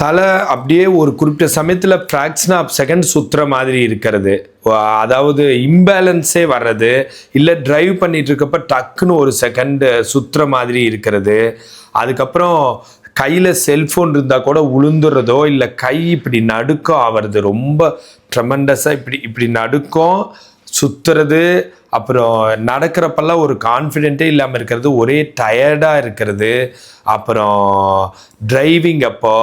தலை அப்படியே ஒரு குறிப்பிட்ட சமயத்தில் ஃப்ராக்ஷன் ஆஃப் செகண்ட் சுற்றுற மாதிரி இருக்கிறது. அதாவது இம்பேலன்ஸே வர்றது இல்லை ட்ரைவ் பண்ணிட்டு இருக்கப்ப டக்குன்னு ஒரு செகண்டு சுற்றுற மாதிரி இருக்கிறது. அதுக்கப்புறம் கையில் செல்ஃபோன் இருந்தால் கூட உளுந்துறதோ இல்லை கை இப்படி நடுக்கம் ஆவறது ரொம்ப ட்ரெமண்டஸாக இப்படி இப்படி நடுக்கம் சுத்துறது அப்புறம் நடக்கிறப்பெல்லாம் ஒரு கான்ஃபிடென்ட்டே இல்லாமல் இருக்கிறது ஒரே டயர்டாக இருக்கிறது. அப்புறம் டிரைவிங் அப்போ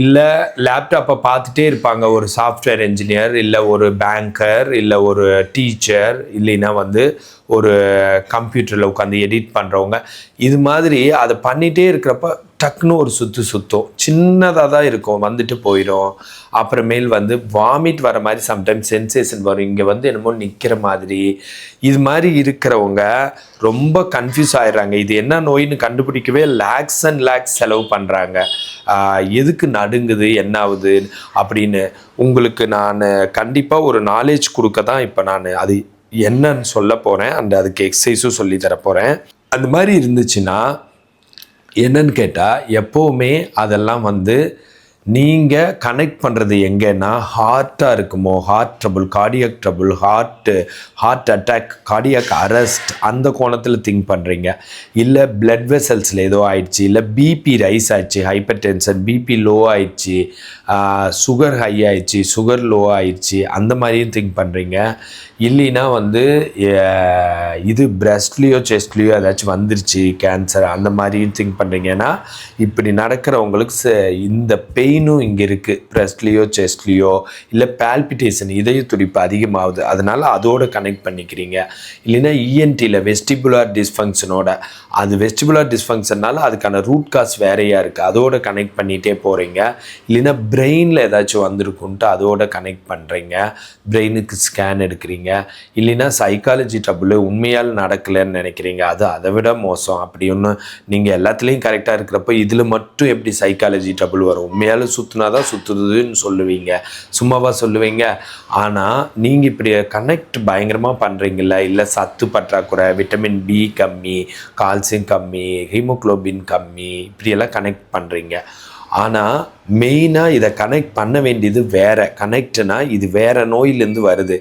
இல்லை லேப்டாப்பை பார்த்துட்டே இருப்பாங்க. ஒரு சாஃப்ட்வேர் இன்ஜினியர் இல்லை ஒரு பேங்கர் இல்லை ஒரு டீச்சர் இல்லைன்னா வந்து ஒரு கம்ப்யூட்டரில் உட்காந்து எடிட் பண்ணுறவங்க இது மாதிரி அதை பண்ணிகிட்டே இருக்கிறப்ப டக்குன்னு ஒரு சுற்று சுற்றும் சின்னதாக தான் இருக்கும். வந்துட்டு போயிடும் அப்புறமேல் வந்து வாமிட் வர மாதிரி சம்டைம்ஸ் சென்சேஷன் வரும். இங்கே வந்து என்னமோ நிற்கிற மாதிரி. இது மாதிரி இருக்கிறவங்க ரொம்ப கன்ஃபியூஸ் ஆயிடுறாங்க. இது என்ன நோயின்னு கண்டுபிடிக்கவே லேக்ஸ் அண்ட் லேக்ஸ் செலவு பண்ணுறாங்க எதுக்கு நடுங்குது என்ன ஆகுது அப்படின்னு உங்களுக்கு நான் கண்டிப்பாக ஒரு நாலேஜ் கொடுக்க தான் இப்போ நான் அது என்னன்னு சொல்ல போகிறேன் அண்ட் அதுக்கு எக்ஸசைஸும் சொல்லி தரப்போகிறேன் அந்த மாதிரி இருந்துச்சுன்னா என்னன்னு கேட்டால் எப்போவுமே அதெல்லாம் வந்து நீங்கள் கனெக்ட் பண்ணுறது எங்கன்னா ஹார்ட்டாக இருக்குமோ heart trouble cardiac trouble heart heart attack cardiac arrest அந்த கோணத்தில் திங்க் பண்ணுறீங்க இல்லை பிளட் வெசல்ஸில் ஏதோ ஆயிடுச்சு இல்லை பிபி ரைஸ் ஆயிடுச்சு ஹைப்பர் டென்ஷன் பிபி லோ ஆயிடுச்சு சுகர் ஹை ஆயிடுச்சு சுகர் லோ ஆயிடுச்சு அந்த மாதிரியும் திங்க் பண்ணுறீங்க இல்லைன்னா வந்து இது பிரஸ்ட்லேயோ செஸ்ட்லேயோ ஏதாச்சும் வந்துருச்சு கேன்சர் அந்த மாதிரியும் திங்க் பண்ணுறீங்கன்னா இப்படி நடக்கிறவங்களுக்கு இந்த பெயினும் இங்கே இருக்குது பிரஸ்ட்லேயோ செஸ்ட்லேயோ இல்லை பால்பிட்டேஷன் இதய துடிப்பு அதிகமாகுது. அதனால் அதோட கனெக்ட் பண்ணிக்கிறீங்க. இல்லைன்னா இஎன்டியில் வெஸ்டிபுலார் டிஸ்ஃபங்க்ஷனோட அது வெஸ்டிபுலர் டிஸ்ஃபங்க்ஷன்னால அதுக்கான ரூட் காஸ் வேறையாக இருக்குது அதோட கனெக்ட் பண்ணிகிட்டே போகிறீங்க இல்லைன்னா பிரெயினில் ஏதாச்சும் வந்திருக்குன்ட்டு அதோட கனெக்ட் பண்ணுறீங்க பிரெயினுக்கு ஸ்கேன் எடுக்கிறீங்க. இல்லைன்னா சைக்காலஜி ட்ரபுள் உண்மையால் நடக்கலைன்னு நினைக்கிறீங்க. அது அதை விட மோசம். அப்படி ஒன்று நீங்கள் எல்லாத்துலேயும் கரெக்டாக இருக்கிறப்ப இதில் மட்டும் எப்படி சைக்காலஜி ட்ரபுள் வரும்? உண்மையால் சுற்றுனா தான் சுற்றுதுன்னு சொல்லுவீங்க. சும்மாவாக சொல்லுவீங்க. ஆனால் நீங்கள் இப்படி கனெக்ட் பயங்கரமாக பண்ணுறீங்களா இல்லை சத்து பற்றாக்குறை விட்டமின் பி கம்மி கால் கால்சியம் கம்மி ஹீமோகுளோபின் கம்மி இப்படியெல்லாம் கனெக்ட் பண்ணுறீங்க ஆனால் மெயினாக இதை கனெக்ட் பண்ண வேண்டியது வேற. கனெக்ட்னா இது வேற நோயிலேருந்து வருது.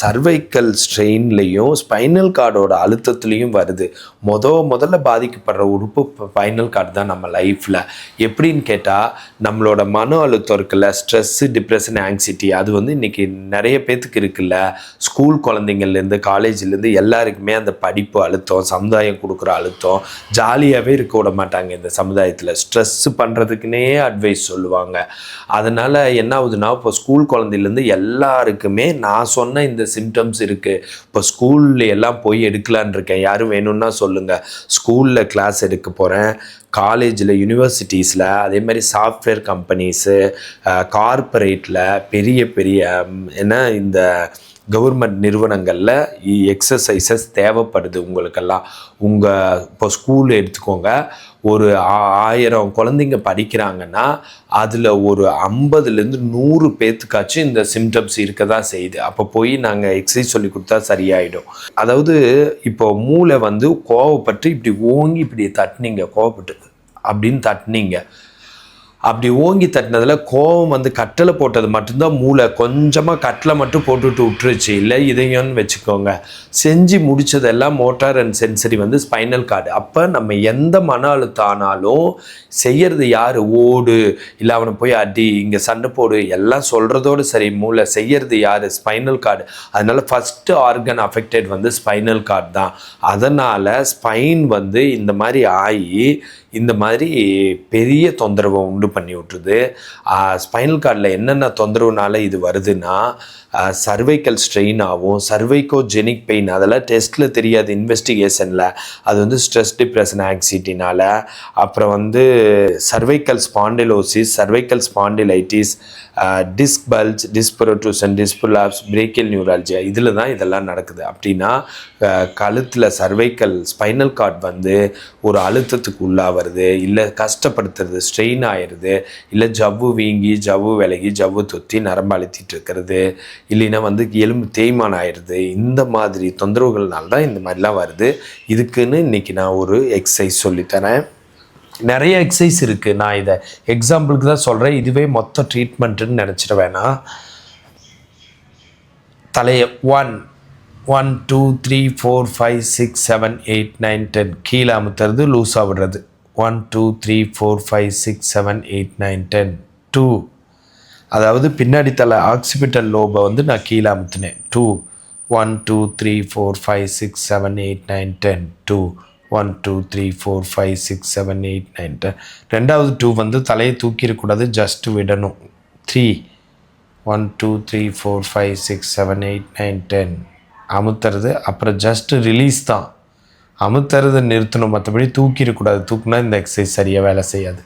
சர்வைக்கல் ஸ்ட்ரெயின்லேயும் ஸ்பைனல் கார்டோட அழுத்தத்துலேயும் வருது. மொத முதல்ல பாதிக்கப்படுற உறுப்பு ஸ்பைனல் கார்டு தான் நம்ம லைஃப்பில் எப்படின்னு கேட்டால் நம்மளோட மன அழுத்தம் இருக்குல்ல ஸ்ட்ரெஸ்ஸு டிப்ரெஷன் ஆங்ஸைட்டி அது வந்து இன்றைக்கி நிறைய பேத்துக்கு இருக்குல்ல. ஸ்கூல் குழந்தைங்கள்லேருந்து காலேஜ்லேருந்து எல்லாருக்குமே அந்த படிப்பு அழுத்தம் சமுதாயம் கொடுக்குற அழுத்தம் ஜாலியாகவே இருக்க விட மாட்டாங்க இந்த சமுதாயத்தில். ஸ்ட்ரெஸ்ஸு பண்ணுறதுக்குனே அட்வைஸ் சொல்லுவாங்க. அதனால் என்ன ஆகுதுன்னா இப்போ ஸ்கூல் குழந்தையிலேருந்து எல்லாருக்குமே நான் சொன்ன இந்த சிம்டம்ஸ் இருக்குது இப்போ ஸ்கூல்ல எல்லாம் போய் எடுக்கலான் இருக்கேன். யாரும் வேணும்னா சொல்லுங்கள் ஸ்கூலில் கிளாஸ் எடுக்க போகிறேன் காலேஜில் யூனிவர்சிட்டிஸில் அதே மாதிரி சாஃப்ட்வேர் கம்பெனிஸு கார்ப்பரேட்டில் பெரிய பெரிய என்ன இந்த கவர்மெண்ட் நிறுவனங்களில் எக்ஸசைசஸ் தேவைப்படுது உங்களுக்கெல்லாம். உங்கள் இப்போ ஸ்கூல் எடுத்துக்கோங்க. ஒரு ஆ- ஆயிரம் குழந்தைங்க படிக்கிறாங்கன்னா அதில் ஒரு ஐம்பதுலேருந்து நூறு பேத்துக்காச்சும் இந்த சிம்டம்ஸ் இருக்க தான் செய்யுது. அப்போ போய் நாங்கள் எக்ஸசைஸ் சொல்லி கொடுத்தா சரியாயிடும். அதாவது இப்போ மூளை வந்து கோவப்பட்டு இப்படி ஓங்கி இப்படி தட்டினீங்க கோவப்பட்டு அப்படின்னு தட்டினீங்க. அப்படி ஓங்கி தட்டினதில் கோவம் வந்து கட்டளை போட்டது மட்டும்தான் மூளை கொஞ்சமாக கட்டளை மட்டும் போட்டுவிட்டு விட்டுருச்சு. இல்லை இதையும்னு வச்சுக்கோங்க. செஞ்சு முடிச்சதெல்லாம் மோட்டார் அண்ட் சென்சரி வந்து ஸ்பைனல் கார்டு அப்போ நம்ம எந்த மன அழுத்தம் ஆனாலும் செய்கிறது யார்? ஓடு. இல்லை அவனை போய் அடி இங்கே சண்டை போடு எல்லாம் சொல்கிறதோடு சரி. மூளை செய்யறது யார்? ஸ்பைனல் கார்டு அதனால் ஃபஸ்ட்டு ஆர்கன் அஃபெக்டட் வந்து ஸ்பைனல் கார்டு தான். அதனால் ஸ்பைன் வந்து இந்த மாதிரி ஆகி இந்த மாதிரி பெரிய தொந்தரவை உண்டு பண்ணி விட்டுருது. ஸ்பைனல் கார்டில் என்னென்ன தொந்தரவுனால இது வருதுன்னா சர்வைக்கல் ஸ்ட்ரெயின் ஆகும் சர்வைக்கோஜெனிக் பெயின் அதெல்லாம் டெஸ்ட்டில் தெரியாது இன்வெஸ்டிகேஷனில். அது வந்து ஸ்ட்ரெஸ் டிப்ரெஷன் ஆக்சிட்டினால் அப்புறம் வந்து cervical spondylosis cervical spondylitis disc bulge disc protrusion disc prolapse brachial neuralgia இதில் தான் இதெல்லாம் நடக்குது. அப்படின்னா கழுத்தில் சர்வைக்கல் ஸ்பைனல் கார்டு வந்து ஒரு அழுத்தத்துக்கு உள்ளா வருது இல்லை கஷ்டப்படுத்துறது ஸ்ட்ரெயின் ஆயிடுது இல்லை ஜவ்வு வீங்கி ஜவ்வு விலகி ஜவ்வு தொத்தி நரம்பு அழுத்திட்டு இருக்கிறது இல்லைன்னா வந்து எலும்பு தேய்மானம் ஆயிடுது இந்த மாதிரி தொந்தரவுகள்னால தான் இந்த மாதிரிலாம் வருது. இதுக்குன்னு இன்றைக்கி நான் ஒரு எக்ஸசைஸ் சொல்லித்தரேன். நிறைய எக்ஸசைஸ் இருக்குது நான் இதை எக்ஸாம்பிளுக்கு தான் சொல்கிறேன் இதுவே மொத்த ட்ரீட்மெண்ட்டுன்னு நினச்சிட வேணாம். தலையை one one two three four five six seven eight nine ten கீழே அமுத்துறது லூஸாக விடுறது. One two three four five six seven eight nine ten two. அதாவது பின்னாடி தலை ஆக்சிபிட்டல் லோபை வந்து நான் கீழே அமுத்தினேன். Two one two three four five six seven eight nine ten two. One two three four five six seven eight nine ten. ரெண்டாவது two வந்து தலையை தூக்கிடக்கூடாது ஜஸ்ட் விடணும். Three one two three four five six seven eight nine ten. அமுத்துறது அப்புறம் just release தான். அமுத்துறதை நிறுத்தணும் மற்றபடி தூக்கிடக்கூடாது. தூக்குனா இந்த எக்ஸசைஸ் சரியாக வேலை செய்யாது.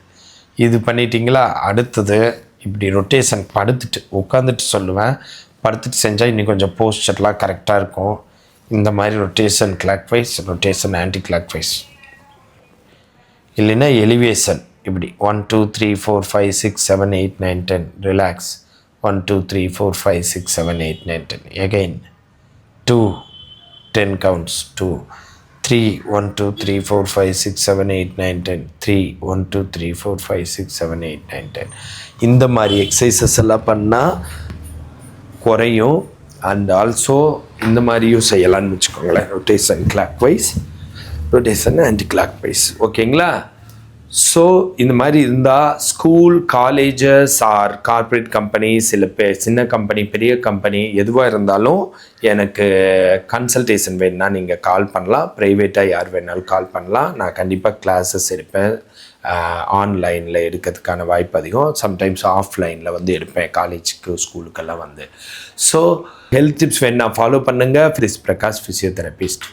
இது பண்ணிட்டீங்களா? அடுத்தது இப்படி ரொட்டேஷன் படுத்துட்டு உட்காந்துட்டு சொல்லுவேன். படுத்துட்டு செஞ்சால் இன்னும் கொஞ்சம் போஸ்டர்லாம் கரெக்டாக இருக்கும். இந்த மாதிரி rotation clock wise rotation anti clock wise இல்லைன்னா எலிவேஷன் இப்படி one two three four five six seven eight nine ten relax one two three four five six seven eight nine ten again two ten counts two three one two three four five six seven eight nine ten three one two three four five six seven eight nine ten இந்த மாதிரி exercises எல்லாம் பண்ணால் குறையும். And also இந்த மாதிரியும் செய்யலாம்னு வச்சுக்கோங்களேன். Rotation clock wise rotation anti clock wise ஓகேங்களா ஸோ இந்த மாதிரி இருந்தால் school colleges or corporate companies இல்லை பெ சின்ன கம்பெனி பெரிய கம்பெனி எதுவாக இருந்தாலும் எனக்கு கன்சல்டேஷன் வேணும்னா நீங்கள் கால் பண்ணலாம். ப்ரைவேட்டாக யார் வேணாலும் கால் பண்ணலாம். நான் கண்டிப்பாக கிளாஸஸ் எடுப்பேன். ஆன்லைனில் எடுக்கிறதுக்கான வாய்ப்பு அதிகம். சம்டைம்ஸ் ஆஃப்லைனில் வந்து எடுப்பேன். காலேஜுக்கு ஸ்கூலுக்கெல்லாம் வந்து. ஸோ ஹெல்த் டிப்ஸ் வேணா ஃபாலோ பண்ணுங்கள் ஃப்ரிஸ் பிரகாஷ் ஃபிசியோதெரபிஸ்ட்